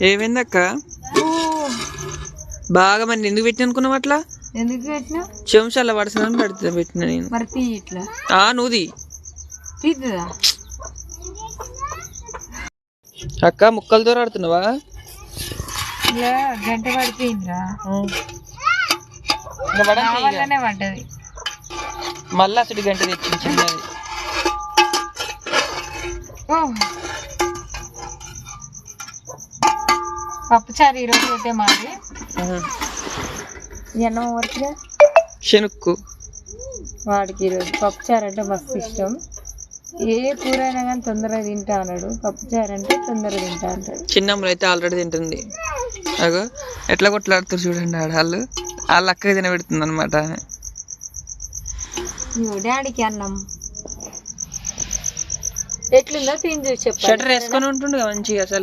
ఏమైందక్క బాగా మరి ఎందుకు పెట్టిన అనుకున్నావు అట్లా? ఎందుకు పెట్టినా? చెంచాల పడుతున్నాను పడుతుంది పెట్టిన నేను. మరి తీ ఇట్లా. ఆ నువ్వుది తీద్దా అక్క ముక్కలతో ఆడుతున్నావా? ఇలా గంట పడిపోయిందిరా. ఇంకా పడండి నా ఇక. వల్లనే పడ్డది. మళ్ళా అసలు గంట తెచ్చింది చిన్నది. పప్పుచారు ఈరోజు అయితే మాది. ఎన్నో వరకుగా శనుక్కు. వాడికి ఈరోజు పప్పుచారు అంటే మస్తు ఇష్టం. ఏ కూర అయినా కానీ తొందరగా తింటా అన్నాడు. పప్పుచారు అంటే తొందరగా తింటా అంటాడు. చిన్నమ్మలు అయితే ఆల్రెడీ తింటుంది. అగో ఎట్లా కొట్లాడుతారు చూడండి ఆడవాళ్ళు వాళ్ళ. అక్కకి తినబెడుతుంది అనమాట డాడీకి అన్నం. ఎట్లుందో తిని చూసి చెప్పాలి షటర్ వేసుకొని ఉంటుండే మంచిగా అసలు.